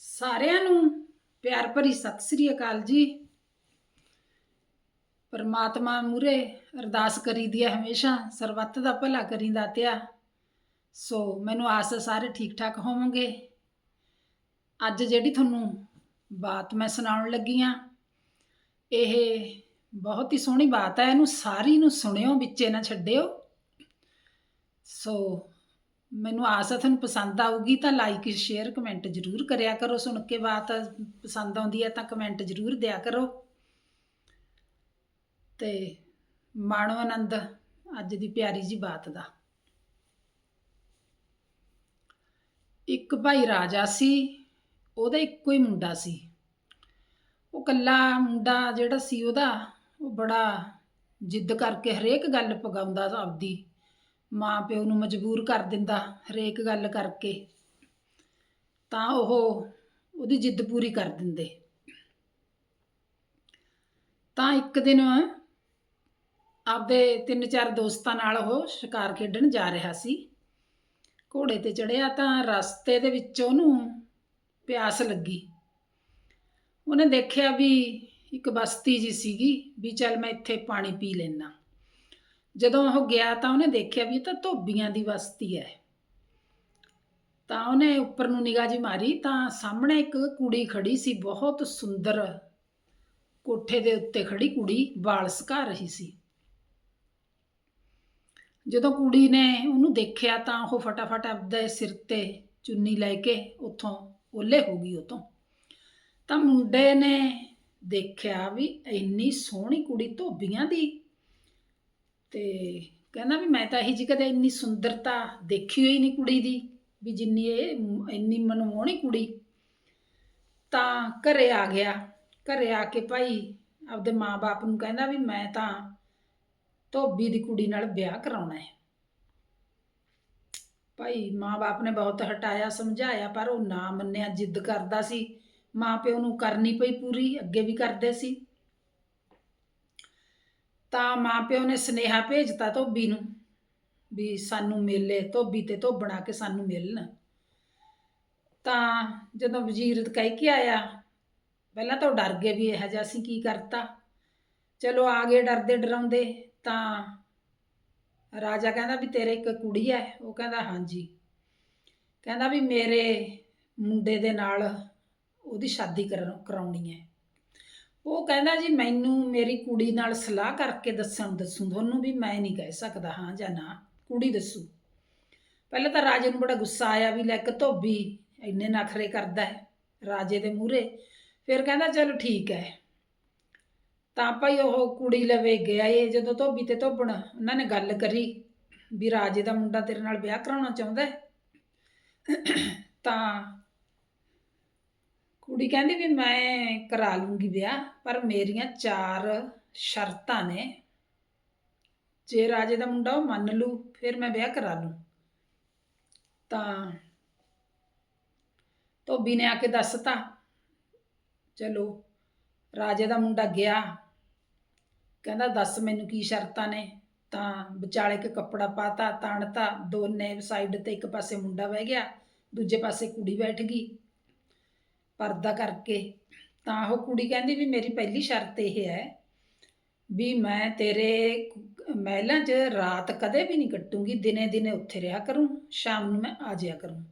ਸਾਰਿਆਂ ਨੂੰ ਪਿਆਰ ਭਰੀ ਸਤਿ ਸ੍ਰੀ ਅਕਾਲ ਜੀ। ਪਰਮਾਤਮਾ ਮੂਰੇ ਅਰਦਾਸ ਕਰੀਦੀ ਹੈ ਹਮੇਸ਼ਾ, ਸਰਬੱਤ ਦਾ ਭਲਾ ਕਰੀਂਦਾ ਤਿਆ ਸੋ ਮੈਨੂੰ ਆਸ ਹੈ ਸਾਰੇ ਠੀਕ ਠਾਕ ਹੋਵੋਗੇ। ਅੱਜ ਜਿਹੜੀ ਤੁਹਾਨੂੰ ਬਾਤ ਮੈਂ ਸੁਣਾਉਣ ਲੱਗੀ ਆ ਇਹ ਬਹੁਤ ਹੀ ਸੋਹਣੀ ਬਾਤ ਹੈ। ਇਹਨੂੰ ਸਾਰੀ ਨੂੰ ਸੁਣਿਓ, ਵਿੱਚੇ ਨਾ ਛੱਡਿਓ। ਸੋ ਮੈਨੂੰ ਆਸ ਹੈ ਤੁਹਾਨੂੰ ਪਸੰਦ ਆਊਗੀ ਤਾਂ ਲਾਈਕ ਸ਼ੇਅਰ ਕਮੈਂਟ ਜ਼ਰੂਰ ਕਰਿਆ ਕਰੋ ਸੁਣ ਕੇ। ਬਾਤ ਪਸੰਦ ਆਉਂਦੀ ਹੈ ਤਾਂ ਕਮੈਂਟ ਜ਼ਰੂਰ ਦਿਆ ਕਰੋ। ਤੇ ਮਾਣੋ ਆਨੰਦ, ਅੱਜ ਦੀ ਪਿਆਰੀ ਜੀ ਬਾਤ ਦਾ। ਇੱਕ ਭਾਈ ਰਾਜਾ ਸੀ, ਉਹਦਾ ਇੱਕੋ ਹੀ ਮੁੰਡਾ ਸੀ। ਉਹ ਕੱਲਾ ਮੁੰਡਾ ਜਿਹੜਾ ਸੀ ਉਹਦਾ, ਉਹ ਬੜਾ ਜਿੱਦ ਕਰਕੇ ਹਰੇਕ ਗੱਲ ਪਗਾਉਂਦਾ ਆਪਦੀ। ਮਾਂ ਪਿਓ ਨੂੰ ਮਜਬੂਰ ਕਰ ਦਿੰਦਾ ਹਰੇਕ ਗੱਲ ਕਰਕੇ, ਤਾਂ ਉਹ ਉਹਦੀ ਜਿੱਦ ਪੂਰੀ ਕਰ ਦਿੰਦੇ। ਤਾਂ ਇੱਕ ਦਿਨ ਆਪਦੇ ਤਿੰਨ ਚਾਰ ਦੋਸਤਾਂ ਨਾਲ ਉਹ ਸ਼ਿਕਾਰ ਖੇਡਣ ਜਾ ਰਿਹਾ ਸੀ। ਘੋੜੇ ਤੇ ਚੜਿਆ ਤਾਂ ਰਸਤੇ ਦੇ ਵਿੱਚ ਉਹਨੂੰ ਪਿਆਸ ਲੱਗੀ। ਉਹਨੇ ਦੇਖਿਆ ਵੀ ਇੱਕ ਬਸਤੀ ਜੀ ਸੀਗੀ, ਵੀ ਚੱਲ ਮੈਂ ਇੱਥੇ ਪਾਣੀ ਪੀ ਲੈਣਾ ਜਦੋਂ ਉਹ ਗਿਆ ਤਾਂ ਉਹਨੇ ਦੇਖਿਆ ਵੀ ਇਹ ਤਾਂ ਧੋਬੀਆਂ ਦੀ ਬਸਤੀ ਹੈ। ਤਾਂ ਉਹਨੇ ਉੱਪਰ ਨੂੰ ਨਿਗਾਹ ਜੀ ਮਾਰੀ ਤਾਂ ਸਾਹਮਣੇ ਇੱਕ ਕੁੜੀ ਖੜੀ ਸੀ, ਬਹੁਤ ਸੁੰਦਰ ਕੋਠੇ ਦੇ ਉੱਤੇ ਖੜੀ ਕੁੜੀ ਵਾਲ ਸੁਕਾ ਰਹੀ ਸੀ। ਜਦੋਂ ਕੁੜੀ ਨੇ ਉਹਨੂੰ ਦੇਖਿਆ ਤਾਂ ਉਹ ਫਟਾਫਟ ਆਪਦੇ ਸਿਰ ਤੇ ਚੁੰਨੀ ਲੈ ਕੇ ਉੱਥੋਂ ਓਲੇ ਹੋ ਗਈ ਉਤੋਂ ਤਾਂ ਮੁੰਡੇ ਨੇ ਦੇਖਿਆ ਵੀ ਇੰਨੀ ਸੋਹਣੀ ਕੁੜੀ ਧੋਬੀਆਂ ਦੀ ਤੇ ਕਹਿੰਦਾ ਵੀ ਮੈਂ ਤਾਂ ਇਹੀ ਜੀ ਕਦੇ ਇੰਨੀ ਸੁੰਦਰਤਾ ਦੇਖੀ ਹੋਈ ਨਹੀਂ ਕੁੜੀ ਦੀ, ਵੀ ਜਿੰਨੀ ਇਹ ਇੰਨੀ ਮਨਮੋਹਣੀ ਕੁੜੀ। ਤਾਂ ਘਰੇ ਆ ਗਿਆ, ਘਰੇ ਆ ਕੇ ਭਾਈ ਆਪਦੇ ਮਾਪੇ ਨੂੰ ਕਹਿੰਦਾ ਵੀ ਮੈਂ ਤਾਂ ਧੋਬੀ ਦੀ ਕੁੜੀ ਨਾਲ ਵਿਆਹ ਕਰਾਉਣਾ ਹੈ। ਭਾਈ ਮਾਪੇ ਨੇ ਬਹੁਤ ਹਟਾਇਆ, ਸਮਝਾਇਆ, ਪਰ ਉਹ ਨਾ ਮੰਨਿਆ, ਜਿੱਦ ਕਰਦਾ ਸੀ। ਮਾਪਿਓ ਨੂੰ ਕਰਨੀ ਪਈ ਪੂਰੀ, ਅੱਗੇ ਵੀ ਕਰਦੇ ਸੀ। ਤਾਂ ਮਾਪਿਓ ਨੇ ਸੁਨੇਹਾ ਭੇਜਤਾ ਧੋਬੀ ਨੂੰ ਵੀ ਸਾਨੂੰ ਮਿਲੇ ਧੋਬੀ ਤੇ ਧੋਬਣਾ ਕੇ ਸਾਨੂੰ ਮਿਲਣ। ਤਾਂ ਜਦੋਂ ਵਜ਼ੀਰ ਕਹਿ ਕੇ ਆਇਆ, ਪਹਿਲਾਂ ਤਾਂ ਉਹ ਡਰ ਗਏ ਵੀ ਇਹ ਜਿਹਾ ਅਸੀਂ ਕੀ ਕਰਤਾ। ਚਲੋ ਆ ਗਏ ਡਰਦੇ ਡਰਾਉਂਦੇ, ਤਾਂ ਰਾਜਾ ਕਹਿੰਦਾ ਵੀ ਤੇਰੇ ਇੱਕ ਕੁੜੀ ਹੈ ਉਹ ਕਹਿੰਦਾ, ਹਾਂਜੀ। ਕਹਿੰਦਾ ਵੀ ਮੇਰੇ ਮੁੰਡੇ ਦੇ ਨਾਲ ਉਹਦੀ ਸ਼ਾਦੀ ਕਰਾ- ਕਰਾਉਣੀ ਹੈ ਉਹ ਕਹਿੰਦਾ ਜੀ ਮੈਨੂੰ ਮੇਰੀ ਕੁੜੀ ਨਾਲ ਸਲਾਹ ਕਰਕੇ ਦੱਸਣ, ਦੱਸੂ, ਤੁਹਾਨੂੰ ਵੀ ਮੈਂ ਨਹੀਂ ਕਹਿ ਸਕਦਾ, ਹਾਂ ਜਾਂ ਨਾ, ਕੁੜੀ ਦੱਸੂ। ਪਹਿਲਾਂ ਤਾਂ ਰਾਜੇ ਨੂੰ ਬੜਾ ਗੁੱਸਾ ਆਇਆ ਵੀ ਲੈ ਕੇ ਧੋਬੀ ਇੰਨੇ ਨਖਰੇ ਕਰਦਾ ਹੈ ਰਾਜੇ ਦੇ ਮੂਹਰੇ, ਫਿਰ ਕਹਿੰਦਾ ਚਲੋ ਠੀਕ ਹੈ। ਤਾਂ ਭਾਈ ਉਹ ਕੁੜੀ ਲਵੇ ਗਿਆ ਏ, ਜਦੋਂ ਧੋਬੀ ਤੇ ਧੋਬਣ ਉਹਨਾਂ ਨੇ ਗੱਲ ਕਰੀ ਵੀ ਰਾਜੇ ਦਾ ਮੁੰਡਾ ਤੇਰੇ ਨਾਲ ਵਿਆਹ ਕਰਾਉਣਾ ਚਾਹੁੰਦਾ ਹੈ। ਤਾਂ ਕੁੜੀ ਕਹਿੰਦੀ ਵੀ ਮੈਂ ਕਰਾ ਲੂੰਗੀ ਵਿਆਹ, ਪਰ ਮੇਰੀਆਂ ਚਾਰ ਸ਼ਰਤਾਂ ਨੇ। ਜੇ ਰਾਜੇ ਦਾ ਮੁੰਡਾ ਉਹ ਮੰਨ ਲੂ, ਫਿਰ ਮੈਂ ਵਿਆਹ ਕਰਾ ਲੂੰ। ਤਾਂ ਧੋਬੀ ਨੇ ਆ ਕੇ ਦੱਸਤਾ, ਚਲੋ, ਰਾਜੇ ਦਾ ਮੁੰਡਾ ਗਿਆ। ਕਹਿੰਦਾ, ਦੱਸ ਮੈਨੂੰ ਕੀ ਸ਼ਰਤਾਂ ਨੇ? ਤਾਂ ਵਿਚਾਲੇ ਇੱਕ ਕੱਪੜਾ ਪਾਤਾ, ਤਾਣਤਾ, ਦੋਨੇ ਸਾਈਡ ਤੇ ਇੱਕ ਪਾਸੇ ਮੁੰਡਾ ਬਹਿ ਗਿਆ, ਦੂਜੇ ਪਾਸੇ ਕੁੜੀ ਬੈਠ ਗਈ। ਪਰਦਾ ਕਰਕੇ। ਤਾਂ ਉਹ ਕੁੜੀ ਕਹਿੰਦੀ ਵੀ ਮੇਰੀ ਪਹਿਲੀ ਸ਼ਰਤ ਇਹ ਹੈ ਵੀ ਮੈਂ ਤੇਰੇ ਮਹਿਲਾਂ 'ਚ ਰਾਤ ਕਦੇ ਵੀ ਨਹੀਂ ਕੱਟੂੰਗੀ, ਦਿਨੇ ਦਿਨੇ ਉੱਥੇ ਰਿਹਾ ਕਰੂੰ, ਸ਼ਾਮ ਨੂੰ ਮੈਂ ਆ ਜਾਇਆ ਕਰੂੰ।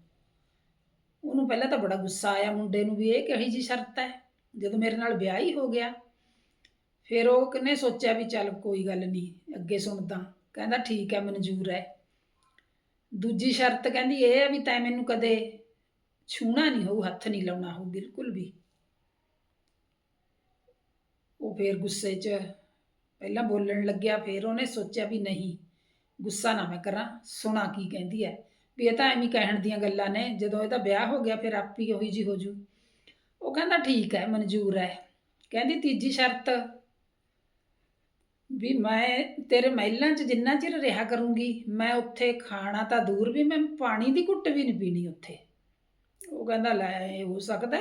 ਉਹਨੂੰ ਪਹਿਲਾਂ ਤਾਂ ਬੜਾ ਗੁੱਸਾ ਆਇਆ ਮੁੰਡੇ ਨੂੰ ਵੀ ਇਹ ਕਿਹੜੀ ਜੀ ਸ਼ਰਤ ਹੈ? ਜਦੋਂ ਮੇਰੇ ਨਾਲ ਵਿਆਹ ਹੀ ਹੋ ਗਿਆ, ਫਿਰ ਉਹ ਕਿਨੇ ਸੋਚਿਆ ਵੀ ਚੱਲ ਕੋਈ ਗੱਲ ਨਹੀਂ, ਅੱਗੇ ਸੁਣਦਾ। ਕਹਿੰਦਾ ਠੀਕ ਹੈ, ਮਨਜ਼ੂਰ ਹੈ। ਦੂਜੀ ਸ਼ਰਤ ਕਹਿੰਦੀ ਇਹ ਹੈ ਵੀ ਤੈਂ ਮੈਨੂੰ ਕਦੇ ਛੂਣਾ ਨਹੀਂ ਹੋਊ, ਹੱਥ ਨਹੀਂ ਲਾਉਣਾ ਹੋਊ, ਬਿਲਕੁਲ ਵੀ। ਉਹ ਫੇਰ ਗੁੱਸੇ 'ਚ ਪਹਿਲਾਂ ਬੋਲਣ ਲੱਗਿਆ, ਫਿਰ ਉਹਨੇ ਸੋਚਿਆ ਵੀ ਨਹੀਂ, ਗੁੱਸਾ ਨਾ ਮੈਂ ਕਰਾਂ ਸੁਣਾ ਕੀ ਕਹਿੰਦੀ ਹੈ ਵੀ ਇਹ ਤਾਂ ਐਵੇਂ ਕਹਿਣ ਦੀਆਂ ਗੱਲਾਂ ਨੇ, ਜਦੋਂ ਇਹਦਾ ਵਿਆਹ ਹੋ ਗਿਆ, ਫਿਰ ਆਪ ਹੀ ਉਹੀ ਜੀ ਹੋ ਜੂ। ਉਹ ਕਹਿੰਦਾ ਠੀਕ ਹੈ ਮਨਜ਼ੂਰ ਹੈ ਕਹਿੰਦੀ ਤੀਜੀ ਸ਼ਰਤ, ਵੀ ਮੈਂ ਤੇਰੇ ਮਹਿਲਾਂ 'ਚ ਜਿੰਨਾ ਚਿਰ ਰਿਹਾ ਕਰੂੰਗੀ, ਮੈਂ ਉੱਥੇ ਖਾਣਾ ਤਾਂ ਦੂਰ ਵੀ, ਮੈਂ ਪਾਣੀ ਦੀ ਘੁੱਟ ਵੀ ਨਹੀਂ ਪੀਣੀ ਉੱਥੇ। ਉਹ ਕਹਿੰਦਾ, ਲੈ, ਇਹ ਹੋ ਸਕਦਾ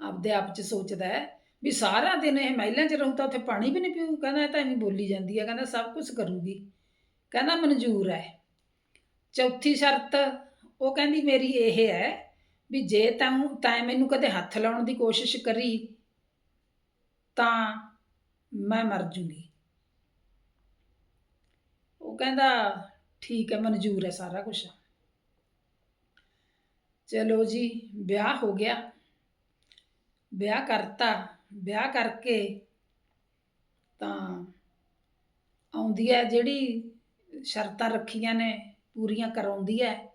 ਆਪਦੇ ਆਪ 'ਚ ਸੋਚਦਾ ਹੈ ਵੀ ਸਾਰਾ ਦਿਨ ਇਹ ਮਹਿਲਾਂ 'ਚ ਰਹੂ ਤਾਂ ਉੱਥੇ ਪਾਣੀ ਵੀ ਨਹੀਂ ਪੀਊ। ਕਹਿੰਦਾ, ਇਹ ਤਾਂ ਐਵੇਂ ਬੋਲੀ ਜਾਂਦੀ ਹੈ। ਕਹਿੰਦਾ, ਸਭ ਕੁਝ ਕਰੂਗੀ। ਕਹਿੰਦਾ, ਮਨਜ਼ੂਰ ਹੈ। ਚੌਥੀ ਸ਼ਰਤ ਉਹ ਕਹਿੰਦੀ, ਮੇਰੀ ਇਹ ਹੈ ਵੀ ਜੇ ਤੈਨੂੰ ਤੈਂ ਮੈਨੂੰ ਕਦੇ ਹੱਥ ਲਾਉਣ ਦੀ ਕੋਸ਼ਿਸ਼ ਕਰੀ, ਤਾਂ ਮੈਂ ਮਰ ਜੂੰਗੀ। ਉਹ ਕਹਿੰਦਾ, ਠੀਕ ਹੈ, ਮਨਜ਼ੂਰ ਹੈ ਸਾਰਾ ਕੁਝ ਚਲੋ ਜੀ, ਵਿਆਹ ਹੋ ਗਿਆ। ਵਿਆਹ ਕਰਤਾ। ਵਿਆਹ ਕਰਕੇ ਤਾਂ ਆਉਂਦੀ ਹੈ ਜਿਹੜੀ ਸ਼ਰਤਾਂ ਰੱਖੀਆਂ ਨੇ, ਪੂਰੀਆਂ ਕਰਾਉਂਦੀ ਹੈ।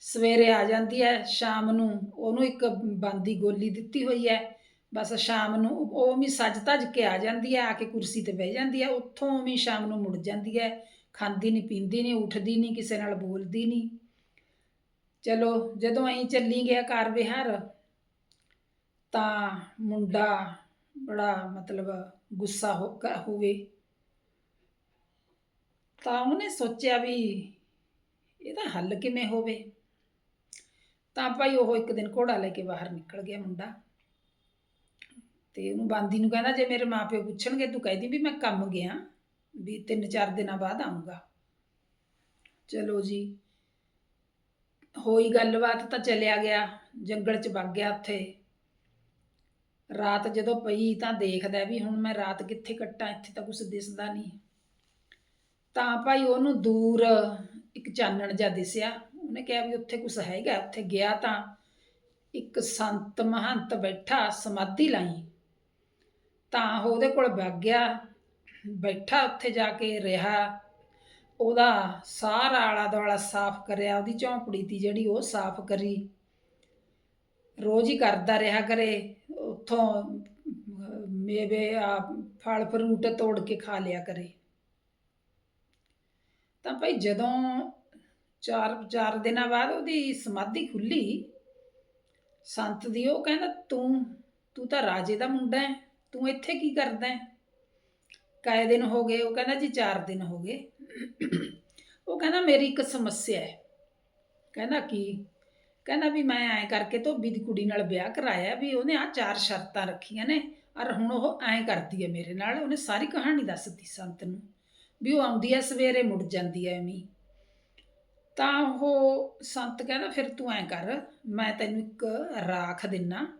ਸਵੇਰੇ ਆ ਜਾਂਦੀ ਹੈ, ਸ਼ਾਮ ਨੂੰ ਉਹਨੂੰ ਇੱਕ ਬੰਦੀ ਗੋਲੀ ਦਿੱਤੀ ਹੋਈ ਹੈ। ਬਸ ਸ਼ਾਮ ਨੂੰ ਉਹ ਵੀ ਸੱਜ ਧੱਜ ਕੇ ਆ ਜਾਂਦੀ ਹੈ, ਆ ਕੇ ਕੁਰਸੀ ਤੇ ਬਹਿ ਜਾਂਦੀ ਹੈ। ਉੱਥੋਂ ਵੀ ਸ਼ਾਮ ਨੂੰ ਮੁੜ ਜਾਂਦੀ ਹੈ। ਖਾਂਦੀ ਨਹੀਂ ਪੀਂਦੀ ਨਹੀਂ ਉੱਠਦੀ ਨਹੀਂ ਕਿਸੇ ਨਾਲ ਬੋਲਦੀ ਨਹੀਂ ਚਲੋ, ਜਦੋਂ ਅਸੀਂ ਚੱਲੀ ਗਿਆ ਕਾਰ ਵਿਹਾਰ, ਤਾਂ ਮੁੰਡਾ ਬੜਾ ਮਤਲਬ ਗੁੱਸਾ ਹੋ ਹੋਵੇ। ਤਾਂ ਉਹਨੇ ਸੋਚਿਆ ਵੀ ਇਹਦਾ ਹੱਲ ਕਿਵੇਂ ਹੋਵੇ? ਤਾਂ ਭਾਈ ਉਹ ਇੱਕ ਦਿਨ ਘੋੜਾ ਲੈ ਕੇ ਬਾਹਰ ਨਿਕਲ ਗਿਆ ਮੁੰਡਾ। ਤੇ ਉਹਨੂੰ ਬਾਂਦੀ ਨੂੰ ਕਹਿੰਦਾ, ਜੇ ਮੇਰੇ ਮਾਪਿਓ ਪੁੱਛਣਗੇ, ਤੂੰ ਕਹਿਦੀ ਵੀ ਮੈਂ ਕੰਮ ਗਿਆ, ਵੀ ਤਿੰਨ ਚਾਰ ਦਿਨਾਂ ਬਾਅਦ ਆਉਂਗਾ ਚਲੋ ਜੀ ਹੋਈ ਗੱਲਬਾਤ ਤਾਂ ਚਲਿਆ ਗਿਆ, ਜੰਗਲ 'ਚ ਵਗ ਗਿਆ ਉੱਥੇ। ਰਾਤ ਜਦੋਂ ਪਈ ਤਾਂ ਦੇਖਦਾ ਵੀ ਹੁਣ ਮੈਂ ਰਾਤ ਕਿੱਥੇ ਕੱਟਾਂ, ਇੱਥੇ ਤਾਂ ਕੁਝ ਦਿਸਦਾ ਨਹੀਂ। ਤਾਂ ਭਾਈ ਉਹਨੂੰ ਦੂਰ ਇੱਕ ਚਾਨਣ ਜਿਹਾ ਦਿਸਿਆ। ਉਹਨੇ ਕਿਹਾ ਵੀ ਉੱਥੇ ਕੁਝ ਹੈਗਾ, ਉੱਥੇ ਗਿਆ ਤਾਂ ਇੱਕ ਸੰਤ ਮਹੰਤ ਬੈਠਾ, ਸਮਾਧੀ ਲਾਈ। ਤਾਂ ਉਹਦੇ ਕੋਲ ਵਗ ਗਿਆ, ਬੈਠਾ ਉੱਥੇ ਜਾ ਕੇ ਰਿਹਾ। ਉਹਦਾ ਸਾਰਾ ਆਲਾ ਦੁਆਲਾ ਸਾਫ਼ ਕਰਿਆ, ਉਹਦੀ ਝੌਂਪੜੀ ਤੀ ਜਿਹੜੀ ਉਹ ਸਾਫ਼ ਕਰੀ। ਰੋਜ਼ ਹੀ ਕਰਦਾ ਰਿਹਾ ਕਰੇ, ਉੱਥੋਂ, ਮੇਵੇ ਆ ਫਲ ਫਰੂਟ ਤੋੜ ਕੇ ਖਾ ਲਿਆ ਕਰੇ। ਤਾਂ ਭਾਈ ਜਦੋਂ ਚਾਰ ਚਾਰ ਦਿਨਾਂ ਬਾਅਦ ਉਹਦੀ ਸਮਾਧੀ ਖੁੱਲੀ, ਸੰਤ ਦੀ ਉਹ ਕਹਿੰਦਾ, ਤੂੰ ਤੂੰ ਤਾਂ ਰਾਜੇ ਦਾ ਮੁੰਡਾ ਹੈ, ਤੂੰ ਇੱਥੇ ਕੀ ਕਰਦਾ ਹੈ? ਕਾਏ ਦਿਨ ਹੋ ਗਏ, ਉਹ ਕਹਿੰਦਾ, ਜੀ 4 ਦਿਨ ਹੋ ਗਏ। ਉਹ ਕਹਿੰਦਾ, ਮੇਰੀ ਇੱਕ ਸਮੱਸਿਆ ਹੈ। ਕਹਿੰਦਾ, ਕੀ? ਕਹਿੰਦਾ ਵੀ, ਮੈਂ ਐਂ ਕਰਕੇ ਧੋਬੀ ਦੀ ਕੁੜੀ ਨਾਲ ਵਿਆਹ ਕਰਾਇਆ ਵੀ ਉਹਨੇ ਆ ਚਾਰ ਸ਼ਰਤਾਂ ਰੱਖੀਆਂ ਨੇ। ਔਰ ਹੁਣ ਉਹ ਐਂ ਕਰਦੀ ਹੈ ਮੇਰੇ ਨਾਲ। ਉਹਨੇ ਸਾਰੀ ਕਹਾਣੀ ਦੱਸਤੀ ਸੰਤ ਨੂੰ ਵੀ ਉਹ ਆਉਂਦੀ ਹੈ ਸਵੇਰੇ, ਮੁੜ ਜਾਂਦੀ ਹੈ ਐਵੇਂ ਤਾਂ ਉਹ ਸੰਤ ਕਹਿੰਦਾ, ਫਿਰ ਤੂੰ ਐਂ ਕਰ, ਮੈਂ ਤੈਨੂੰ ਇੱਕ ਰਾਖ ਦਿੰਨਾ।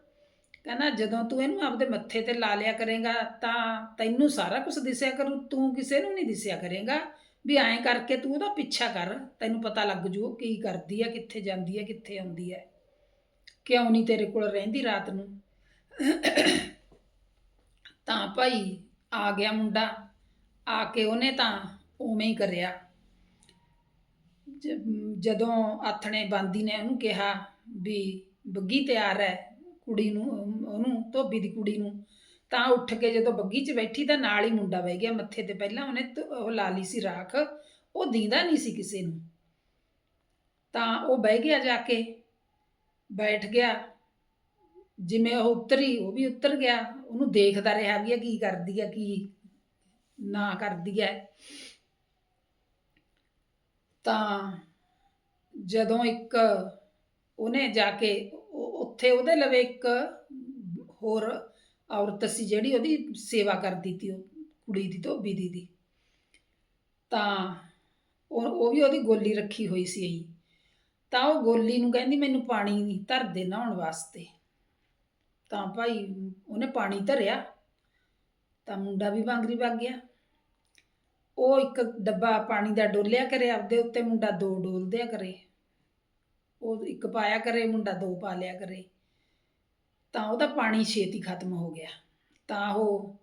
ਕਹਿੰਦਾ, ਜਦੋਂ ਤੂੰ ਇਹਨੂੰ ਆਪਦੇ ਮੱਥੇ ਤੇ ਲਾ ਲਿਆ ਕਰੇਗਾ, ਤਾਂ ਤੈਨੂੰ ਸਾਰਾ ਕੁਝ ਦਿਸਿਆ ਕਰੂ। ਤੂੰ ਕਿਸੇ ਨੂੰ ਨਹੀਂ ਦਿਸਿਆ ਕਰੇਗਾ। ਵੀ ਐਂ ਕਰਕੇ ਤੂੰ ਉਹਦਾ ਪਿੱਛਾ ਕਰ, ਤੈਨੂੰ ਪਤਾ ਲੱਗ ਜੂ ਕੀ ਕਰਦੀ ਹੈ ਕਿੱਥੇ ਜਾਂਦੀ ਹੈ ਕਿੱਥੇ ਆਉਂਦੀ ਹੈ ਕਿਉਂ ਨਹੀਂ ਤੇਰੇ ਕੋਲ ਰਹਿੰਦੀ ਰਾਤ ਨੂੰ? ਤਾਂ ਭਾਈ ਆ ਗਿਆ ਮੁੰਡਾ, ਆ ਕੇ ਉਹਨੇ ਤਾਂ ਉਵੇਂ ਹੀ ਕਰਿਆ। ਜਦੋਂ ਆਥਣੇ ਬਾਂਦੀ ਨੇ ਉਹਨੂੰ ਕਿਹਾ ਵੀ, ਬੱਗੀ ਤਿਆਰ ਹੈ ਕੁੜੀ ਨੂੰ, ਉਹਨੂੰ ਧੋਬੀ ਦੀ ਕੁੜੀ ਨੂੰ। ਤਾਂ ਉੱਠ ਕੇ ਜਦੋਂ ਬੱਗੀ 'ਚ ਬੈਠੀ ਤਾਂ ਨਾਲ ਹੀ ਮੁੰਡਾ ਬਹਿ ਗਿਆ, ਮੱਥੇ ਤੇ ਪਹਿਲਾਂ ਉਹਨੇ ਤ- ਉਹ ਲਾ ਲਈ ਸੀ ਰਾਖ, ਉਹ ਦੀਂਦਾ ਨਹੀਂ ਸੀ ਕਿਸੇ ਨੂੰ। ਤਾਂ ਉਹ ਬਹਿ ਗਿਆ ਜਾ ਕੇ, ਬੈਠ ਗਿਆ, ਜਿਵੇਂ ਉਹ ਉਤਰੀ, ਉਹ ਵੀ ਉਤਰ ਗਿਆ, ਉਹਨੂੰ ਦੇਖਦਾ ਰਿਹਾ ਵੀ ਇਹ ਕੀ ਕਰਦੀ ਹੈ ਕੀ ਨਾ ਕਰਦੀ ਹੈ ਤਾਂ ਜਦੋਂ ਇੱਕ ਉਹਨੇ ਜਾ ਕੇ, ਉਹ- ਉੱਥੇ ਉਹਦੇ ਲਵੇ ਇੱਕ ਹੋਰ ਔਰਤ ਸੀ ਜਿਹੜੀ ਉਹਦੀ ਸੇਵਾ ਕਰਦੀ ਤੀ ਉਹ, ਕੁੜੀ ਦੀ ਧੋਬੀ ਦੀ ਦੀ। ਤਾਂ ਉਹ ਉਹ ਵੀ ਉਹਦੀ ਗੋਲੀ ਰੱਖੀ ਹੋਈ ਸੀ ਅਸੀਂ ਤਾਂ ਉਹ ਗੋਲੀ ਨੂੰ ਕਹਿੰਦੀ, ਮੈਨੂੰ ਪਾਣੀ ਧਰ ਦੇ ਨਹਾਉਣ ਵਾਸਤੇ। ਤਾਂ ਭਾਈ ਉਹਨੇ ਪਾਣੀ ਧਰਿਆ, ਤਾਂ ਮੁੰਡਾ ਵੀ ਬਾਂਗਰੀ ਵਗ ਗਿਆ। ਉਹ ਇੱਕ ਡੱਬਾ ਪਾਣੀ ਦਾ ਡੋਲਿਆ ਕਰੇ, ਆਪਦੇ ਉੱਤੇ ਮੁੰਡਾ ਦੋ ਡੋਲਦਿਆ ਕਰੇ। ਉਹ ਇੱਕ ਪਾਇਆ ਕਰੇ, ਮੁੰਡਾ ਦੋ ਪਾ ਲਿਆ ਕਰੇ। ਤਾਂ ਉਹਦਾ ਪਾਣੀ ਛੇਤੀ ਖਤਮ ਹੋ ਗਿਆ। ਤਾਂ ਉਹ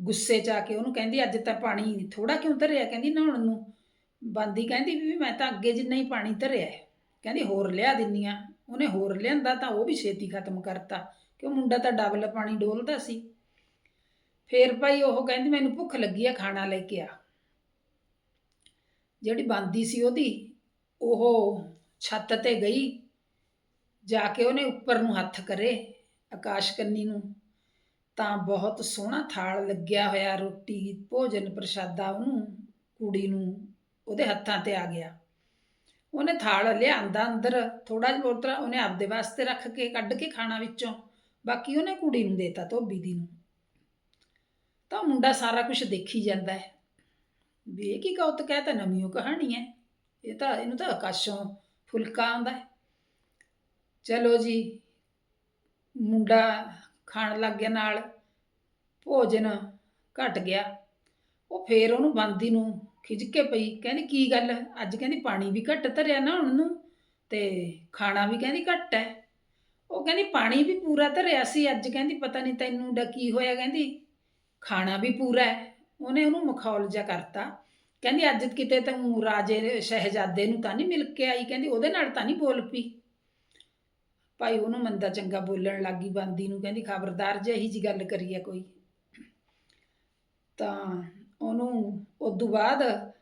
ਗੁੱਸੇ 'ਚ ਆ ਕੇ ਉਹਨੂੰ ਕਹਿੰਦੀ, ਅੱਜ ਤਾਂ ਪਾਣੀ ਥੋੜਾ ਕਿਉਂ ਧਰਿਆ? ਕਹਿੰਦੀ, ਨਹਾਉਣ ਨੂੰ। ਬੰਦੀ ਕਹਿੰਦੀ ਵੀ ਮੈਂ ਤਾਂ ਅੱਗੇ ਜਿੰਨਾ ਹੀ ਪਾਣੀ ਧਰਿਆ ਹੈ। ਕਹਿੰਦੀ, ਹੋਰ ਲਿਆ ਦਿੰਨੀ ਆ। ਉਹਨੇ ਹੋਰ ਲਿਆਂਦਾ ਤਾਂ ਉਹ ਵੀ ਛੇਤੀ ਖਤਮ ਕਰਤਾ। ਕਿ ਉਹ ਮੁੰਡਾ ਤਾਂ ਡਬਲ ਪਾਣੀ ਡੋਲਦਾ ਸੀ। ਫੇਰ ਭਾਈ ਉਹ ਕਹਿੰਦੀ, ਮੈਨੂੰ ਭੁੱਖ ਲੱਗੀ ਆ, ਖਾਣਾ ਲੈ ਕੇ ਆ। ਜਿਹੜੀ ਬੰਦੀ ਸੀ ਉਹਦੀ, ਉਹ ਛੱਤ ਤੇ ਗਈ। ਜਾ ਕੇ ਉਹਨੇ ਉੱਪਰ ਨੂੰ ਹੱਥ ਕਰੇ। ਆਕਾਸ਼ ਕੰਨੀ ਨੂੰ। ਤਾਂ ਬਹੁਤ ਸੋਹਣਾ ਥਾਲ ਲੱਗਿਆ ਹੋਇਆ ਰੋਟੀ, ਭੋਜਨ ਪ੍ਰਸ਼ਾਦਾ ਉਹਨੂੰ, ਕੁੜੀ ਨੂੰ ਉਹਦੇ ਹੱਥਾਂ ਤੇ ਆ ਗਿਆ। ਉਹਨੇ ਥਾਲ ਲਿਆਂਦਾ ਅੰਦਰ ਥੋੜਾ ਜਿਹਾ ਬੋਤਰਾ ਉਹਨੇ ਆਪਦੇ ਵਾਸਤੇ ਰੱਖ ਕੇ, ਕੱਢ ਕੇ ਖਾਣਾ ਵਿੱਚੋਂ। ਬਾਕੀ ਉਹਨੇ ਕੁੜੀ ਨੂੰ ਦੇਤਾ, ਧੋਬੀ ਦੀ ਨੂੰ। ਤਾਂ ਮੁੰਡਾ ਸਾਰਾ ਕੁਝ ਦੇਖੀ ਜਾਂਦਾ ਹੈ। ਵੀ ਇਹ ਕੀ ਕੌਤਕ ਹੈ ਤਾਂ ਨਵੀਂ ਓ ਕਹਾਣੀ ਹੈ। ਇਹ ਤਾਂ, ਇਹਨੂੰ ਤਾਂ ਆਕਾਸ਼ੋਂ ਫੁਲਕਾ ਆਉਂਦਾ ਹੈ। ਚਲੋ ਜੀ ਮੁੰਡਾ ਖਾਣ ਲੱਗ ਗਿਆ ਨਾਲ, ਭੋਜਨ ਘਟ ਗਿਆ। ਉਹ ਫੇਰ ਉਹਨੂੰ ਬੰਦੀ ਨੂੰ ਖਿੱਚ ਕੇ ਪਈ, ਕਹਿੰਦੀ, ਕੀ ਗੱਲ? ਅੱਜ ਕਹਿੰਦੀ ਪਾਣੀ ਵੀ ਘੱਟ ਧਰਿਆ ਨਹਾਉਣ ਨੂੰ ਤੇ ਖਾਣਾ ਵੀ ਕਹਿੰਦੀ ਘੱਟ ਹੈ। ਉਹ ਕਹਿੰਦੀ, ਪਾਣੀ ਵੀ ਪੂਰਾ ਧਰਿਆ ਸੀ, ਅੱਜ ਕਹਿੰਦੀ ਪਤਾ ਨਹੀਂ ਤੈਨੂੰ ਡਾ ਕੀ ਹੋਇਆ? ਕਹਿੰਦੀ, ਖਾਣਾ ਵੀ ਪੂਰਾ ਹੈ। ਉਹਨੇ ਉਹਨੂੰ ਮਖੌਲ ਜਿਹਾ ਕਰਤਾ। ਕਹਿੰਦੀ, ਅੱਜ ਕਿਤੇ ਤੂੰ ਰਾਜੇ, ਸ਼ਹਿਜ਼ਾਦੇ ਨੂੰ ਤਾਂ ਨਹੀਂ ਮਿਲ ਕੇ ਆਈ? ਕਹਿੰਦੀ, ਉਹਦੇ ਨਾਲ ਤਾਂ ਨਹੀਂ ਬੋਲ ਪਈ? ਭਾਈ ਉਹਨੂੰ ਮੰਦਾ ਚੰਗਾ ਬੋਲਣ ਲੱਗੀ ਬੰਦੀ ਨੂੰ ਕਹਿੰਦੀ ਖਬਰਦਾਰ ਜੇ ਇਹੀ ਜੀ ਗੱਲ ਕਰੀ ਹੈ ਕੋਈ। ਤਾਂ ਉਹਨੂੰ ਉਦੋਂ ਬਾਅਦ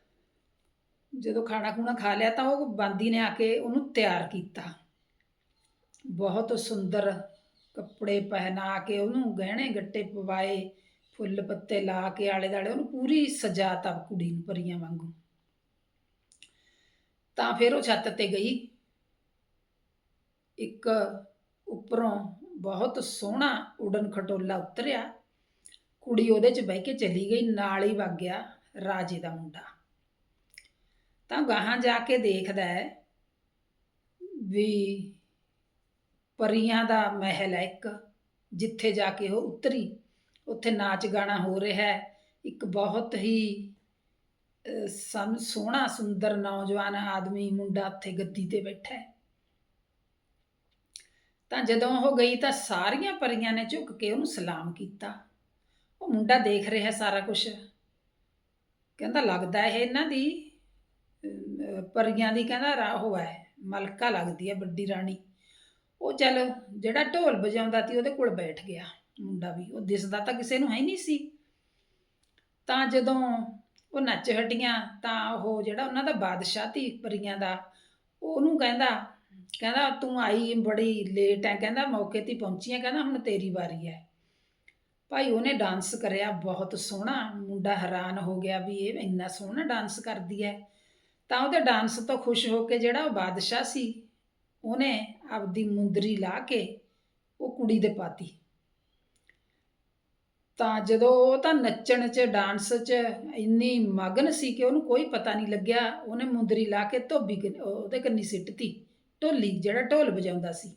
ਜਦੋਂ ਖਾਣਾ ਖੂਣਾ ਖਾ ਲਿਆ ਤਾਂ ਉਹ ਬੰਦੀ ਨੇ ਆ ਕੇ ਉਹਨੂੰ ਤਿਆਰ ਕੀਤਾ। ਬਹੁਤ ਸੁੰਦਰ ਕੱਪੜੇ ਪਹਿਨਾ ਕੇ ਉਹਨੂੰ ਗਹਿਣੇ ਗੱਟੇ ਪਵਾਏ, ਫੁੱਲ ਪੱਤੇ ਲਾ ਕੇ ਆਲੇ ਦਾਲੇ ਉਹਨੂੰ ਪੂਰੀ ਸਜਾਤਾ ਕੁੜੀ ਨੂੰ ਪਰੀਆਂ ਵਾਂਗੂ। ਤਾਂ ਫਿਰ ਉਹ ਛੱਤ ਤੇ ਗਈ। ਇੱਕ ਉੱਪਰੋਂ ਬਹੁਤ ਸੋਹਣਾ ਉਡਨ ਖਟੋਲਾ ਉਤਰਿਆ। ਕੁੜੀ ਉਹਦੇ 'ਚ ਬਹਿ ਕੇ ਚਲੀ ਗਈ, ਨਾਲ ਹੀ ਵਗ ਗਿਆ ਰਾਜੇ ਦਾ ਮੁੰਡਾ। ਤਾਂ ਗਾਹਾਂ ਜਾ ਕੇ ਦੇਖਦਾ ਹੈ ਵੀ ਪਰੀਆਂ ਦਾ ਮਹਿਲ ਹੈ ਇੱਕ, ਜਿੱਥੇ ਜਾ ਕੇ ਉਹ ਉਤਰੀ। ਉੱਥੇ ਨਾਚ ਗਾਣਾ ਹੋ ਰਿਹਾ ਹੈ। ਇੱਕ ਬਹੁਤ ਹੀ ਸਨ ਸੋਹਣਾ, ਸੁੰਦਰ ਨੌਜਵਾਨ ਆਦਮੀ ਮੁੰਡਾ ਉੱਥੇ ਗੱਦੀ ਤੇ ਬੈਠਾ ਹੈ। ਤਾਂ ਜਦੋਂ ਉਹ ਗਈ ਤਾਂ ਸਾਰੀਆਂ ਪਰੀਆਂ ਨੇ ਝੁੱਕ ਕੇ ਉਹਨੂੰ ਸਲਾਮ ਕੀਤਾ। ਉਹ ਮੁੰਡਾ ਦੇਖ ਰਿਹਾ ਸਾਰਾ ਕੁਝ ਕਹਿੰਦਾ, ਲੱਗਦਾ ਇਹ ਇਹਨਾਂ ਦੀ ਪਰੀਆਂ ਦੀ ਕਹਿੰਦਾ ਰਾਹ ਰਾਹੋ ਹੈ, ਮਲਕਾ ਲੱਗਦੀ ਹੈ ਵੱਡੀ ਰਾਣੀ। ਉਹ ਚੱਲ, ਜਿਹੜਾ ਢੋਲ ਵਜਾਉਂਦਾ ਸੀ ਉਹਦੇ ਕੋਲ ਬੈਠ ਗਿਆ ਮੁੰਡਾ ਵੀ। ਉਹ ਦਿਸਦਾ ਤਾਂ ਕਿਸੇ ਨੂੰ ਹੈ ਨਹੀਂ ਸੀ। ਤਾਂ ਜਦੋਂ ਉਹ ਨੱਚ ਹਟੀਆਂ ਤਾਂ ਉਹ ਜਿਹੜਾ ਉਹਨਾਂ ਦਾ ਬਾਦਸ਼ਾਹ ਸੀ ਪਰੀਆਂ ਦਾ, ਉਹਨੂੰ ਕਹਿੰਦਾ ਕਹਿੰਦਾ ਤੂੰ ਆਈ ਬੜੀ ਲੇਟ ਹੈ, ਕਹਿੰਦਾ ਮੌਕੇ ਤੇ ਪਹੁੰਚੀ ਹੈ, ਕਹਿੰਦਾ ਹੁਣ ਤੇਰੀ ਵਾਰੀ ਹੈ। ਭਾਈ ਉਹਨੇ ਡਾਂਸ ਕਰਿਆ, ਬਹੁਤ ਸੋਹਣਾ, ਮੁੰਡਾ ਹੈਰਾਨ ਹੋ ਗਿਆ ਵੀ ਇਹ ਇੰਨਾ ਸੋਹਣਾ ਡਾਂਸ ਕਰਦੀ ਹੈ। ਤਾਂ ਉਹਦੇ ਡਾਂਸ ਤੋਂ ਖੁਸ਼ ਹੋ ਕੇ ਜਿਹੜਾ ਉਹ ਬਾਦਸ਼ਾਹ ਸੀ, ਉਹਨੇ ਆਪਦੀ ਮੁੰਦਰੀ ਲਾ ਕੇ ਉਹ ਕੁੜੀ ਦੇ ਪਾਤੀ। ਤਾਂ ਜਦੋਂ ਉਹ ਤਾਂ ਨੱਚਣ 'ਚ ਡਾਂਸ 'ਚ ਇੰਨੀ ਮਗਨ ਸੀ ਕਿ ਉਹਨੂੰ ਕੋਈ ਪਤਾ ਨਹੀਂ ਲੱਗਿਆ, ਉਹਨੇ ਮੁੰਦਰੀ ਲਾ ਕੇ ਧੋਬੀ ਉਹਦੇ ਕੰਨੀ ਸਿੱਟਤੀ ਢੋਲੀ ਜਿਹੜਾ ਢੋਲ ਵਜਾਉਂਦਾ ਸੀ।